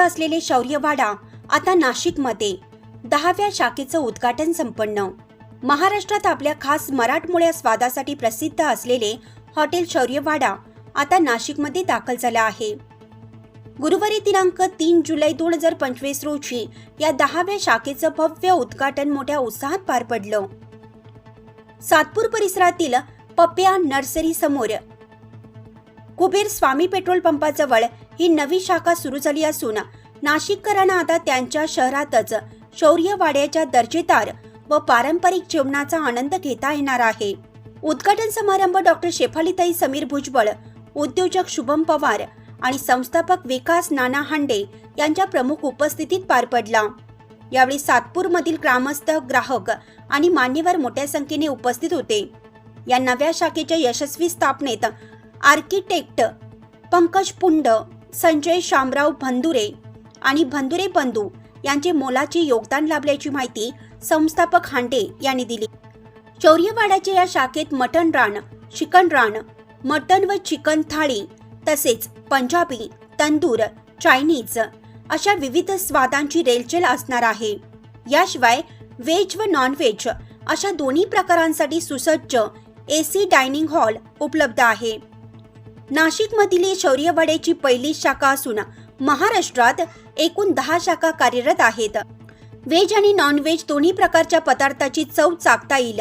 असलेले शौर्यवाडा आता नाशिकमध्ये. दहाव्या शाखेचं उद्घाटन संपन्न. महाराष्ट्रात आपल्या खास मराठमोळ्या स्वादासाठी प्रसिद्ध असलेले हॉटेल शौर्यवाडा आता नाशिकमध्ये दाखल झालं आहे. गुरुवारी दिनांक तीन जुलै दोन हजार पंचवीस रोजी या दहाव्या शाखेचं भव्य उद्घाटन मोठ्या उत्साहात पार पडलं. सातपूर परिसरातील पप्या नर्सरी समोर कुबेर स्वामी पेट्रोल पंपाजवळ ही नवी शाखा सुरू झाली असून नाशिककरांना आता त्यांच्या शहरातच शौर्यवाड्याच्या दर्जेदार व पारंपरिक जेवणाचा आनंद घेता येणार आहे. उद्घाटन समारंभ डॉक्टर शेफालीताई समीर भुजबळ उद्योजक शुभम पवार आणि संस्थापक विकास नाना हांडे यांच्या प्रमुख उपस्थितीत पार पडला. यावेळी सातपूरमधील ग्रामस्थ ग्राहक आणि मान्यवर मोठ्या संख्येने उपस्थित होते. या नव्या शाखेच्या यशस्वी स्थापनेत आर्किटेक्ट पंकज पुंड संजय शामराव भंदुरे आणि भंदुरे बंधू यांचे मोलाचे योगदान लाभल्याची माहिती संस्थापक हांडे यांनी दिली. चौर्यवाड्याच्या या शाखेत मटन रान चिकन रान मटन व चिकन थाळी तसेच पंजाबी तंदूर चायनीज अशा विविध स्वादांची रेलचेल असणार आहे. याशिवाय व्हेज व नॉनव्हेज अशा दोन्ही प्रकारांसाठी सुसज्ज एसी डायनिंग हॉल उपलब्ध आहे. नाशिकमधील शौर्यवाड्याची पहिली शाखा असून महाराष्ट्रात एकूण दहा शाखा कार्यरत आहेत. व्हेज आणि नॉनव्हेज दोन्ही प्रकारच्या पदार्थाची चव चाकता येईल.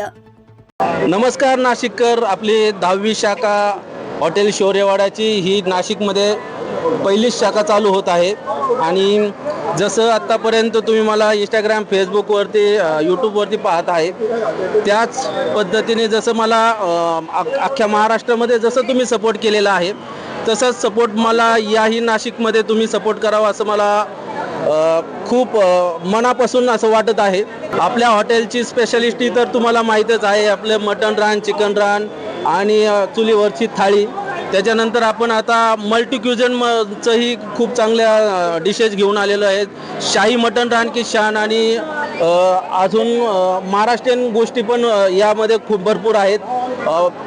नमस्कार नाशिककर. आपली दहावी शाखा हॉटेल शौर्यवाडाची ही नाशिकमध्ये पहिलीच शाखा चालू होत आहे. आणि जसं आत्तापर्यंत तुम्ही मला इंस्टाग्राम फेसबुकवरती यूट्यूबवरती पाहत आहे त्याच पद्धतीने जसं मला अख्ख्या महाराष्ट्रामध्ये जसं तुम्ही सपोर्ट केलेला आहे तसंच सपोर्ट मला याही नाशिकमध्ये तुम्ही सपोर्ट करावा असं मला खूप मनापासून असं वाटत आहे. आपल्या हॉटेलची स्पेशालिस्टी तर तुम्हाला माहीतच आहे आपलं मटन रान चिकन रान आणि चुलीवरची थाळी. त्याच्यानंतर आपण आता मल्टी क्युझनचंही खूप चांगल्या डिशेस घेऊन आलेलो आहेत शाही मटन रान की शान आणि अजून महाराष्ट्रीयन गोष्टी पण यामध्ये खूप भरपूर आहेत.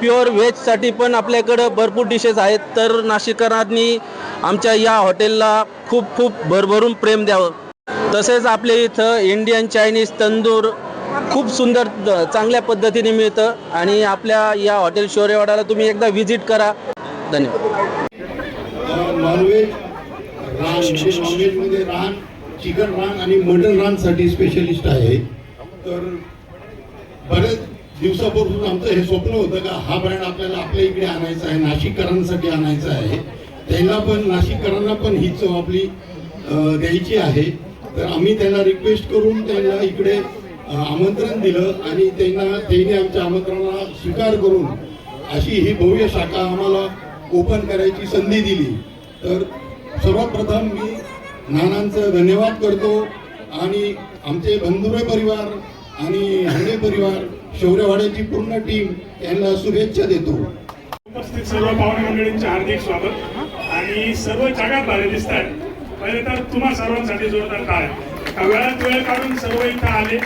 प्युअर व्हेजसाठी पण आपल्याकडं भरपूर डिशेस आहेत. तर नाशिककरांनी आमच्या या हॉटेलला खूप खूप भरभरून प्रेम द्यावं. तसेच आपल्या इथं इंडियन चायनीज तंदूर खूप सुंदर चांगल्या पद्धतीने मिळतं. आणि आपल्या या हॉटेल शौर्यवाडाला तुम्ही एकदा व्हिजिट करा. धन्यवाद. नॉनव्हेज नॉनव्हेजमध्ये रान चिकन रान आणि मटन रानसाठी स्पेशलिस्ट आहे. तर बरेच दिवसापासून आमचं हे स्वप्न होतं का हा ब्रँड आपल्याला आपल्या इकडे आणायचा आहे नाशिककरांसाठी आणायचा आहे. त्यांना पण नाशिककरांना पण ही चव आपली द्यायची आहे. तर आम्ही त्यांना रिक्वेस्ट करून त्यांना इकडे आमंत्रण दिलं आणि त्यांना त्यांनी आमच्या आमंत्रणाला स्वीकार करून अशी ही भव्य शाखा आम्हाला ओपन करायची संधी दिली. तर सर्वप्रथम मी नानांचं धन्यवाद करतो आणि आमचे बंधुरे परिवार आणि हांडे परिवार शौर्यवाड्याची पूर्ण टीम यांना शुभेच्छा देतो. उपस्थित सर्व पाहुणे मंडळींचे हार्दिक स्वागत. आणि सर्व जगात भारी दिसत आहेत पहिले तर तुम्हा सर्वांसाठी जोरदार काय वेळात वेळ काढून सर्व इथं आले?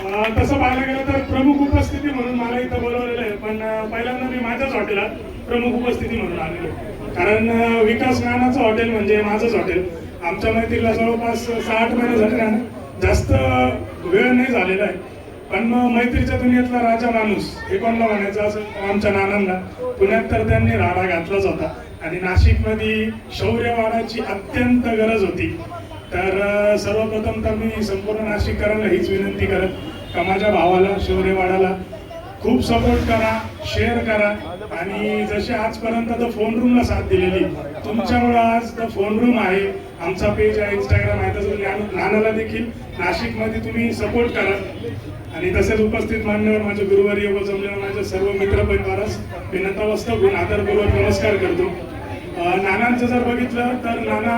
तसं पाहायला गेलं तर प्रमुख उपस्थिती म्हणून मला इथं बोलवलेलं आहे. पण पहिल्यांदा मी माझ्याच हॉटेलात प्रमुख उपस्थिती म्हणून आलेलो आहे. कारण विकास नानाचं हॉटेल म्हणजे माझंच हॉटेल. आमच्या मैत्रीला जवळपास साठ महिने झाले जास्त वेळ नाही झालेला आहे. पण मग मैत्रीच्या दुनियेतला राजा माणूस हे कोणला म्हणायचं असं आमच्या नानांना. पुण्यात तर त्यांनी राडा घातलाच होता. आणि नाशिकमध्ये शौर्यवाडाची अत्यंत गरज होती. तर सर्वप्रथम तर मी संपूर्ण नाशिककरांना हीच विनंती करत का माझ्या भावाला शौर्यवाडाला खूप सपोर्ट करा शेअर करा. आणि जसे आजपर्यंत द फोन रूमला साथ दिलेली तुमच्यामुळे आज द फोन रूम आहे. आमचा पेज आहे इंस्टाग्राम आहे तसं नानाला देखील नाशिकमध्ये तुम्ही सपोर्ट करा. आणि तसेच उपस्थित मान्यवर माझे गुरुवारी व जमलेल्या माझ्या सर्व मित्र परिवारास मी नतमस्तक आदरपूर्वक नमस्कार करतो. नानांचं जर बघितलं तर नाना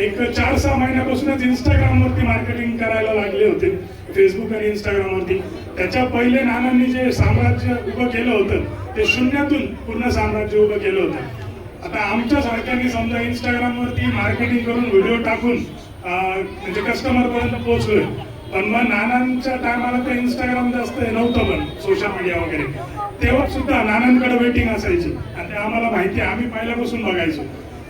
एक चार सहा महिन्यापासूनच इंस्टाग्रामवरती मार्केटिंग करायला लागले होते. फेसबुक आणि इंस्टाग्रामवरती त्याच्या पहिले नानांनी जे साम्राज्य उभं केलं होतं ते शून्यातून पूर्ण साम्राज्य उभं केलं होतं. आता आमच्या सारख्यांनी समजा इंस्टाग्रामवरती मार्केटिंग करून व्हिडिओ टाकून म्हणजे कस्टमर पर्यंत पोहोचलोय. पण मग नानांच्या टायमाला तर इंस्टाग्राम जास्त हे नव्हतं पण सोशल मीडिया वगैरे. तेव्हा सुद्धा नानांकडे वेटिंग असायची. आणि ते आम्हाला माहिती आहे. आम्ही पहिल्यापासून बघायचो.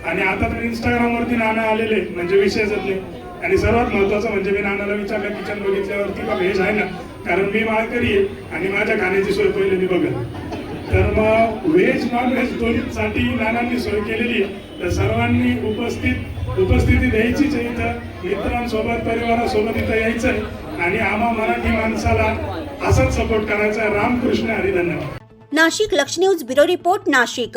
आणि आता तर इंस्टाग्रामवरती नाणं आलेले म्हणजे विषयच नाही आणि सर्वात महत्वाचं म्हणजे मी नानाला विचारलं किचन बघितल्यावरती का व्हेज आहे ना? कारण मी माळकरी आहे आणि माझ्या खाण्याची सोय पहिले मी बघत. तर मग व्हेज नॉन व्हेज दोन्हीसाठी नानांनी सोय केलेली आहे. तर सर्वांनी उपस्थित उपस्थिती द्यायचीच आहे इथं. मित्रांसोबत परिवारासोबत इथं यायचं आहे आणि आम्हा मराठी माणसाला असाच सपोर्ट करायचा रामकृष्ण हरिधन्यवाद नाशिक लक्ष न्यूज ब्युरो रिपोर्ट नाशिक.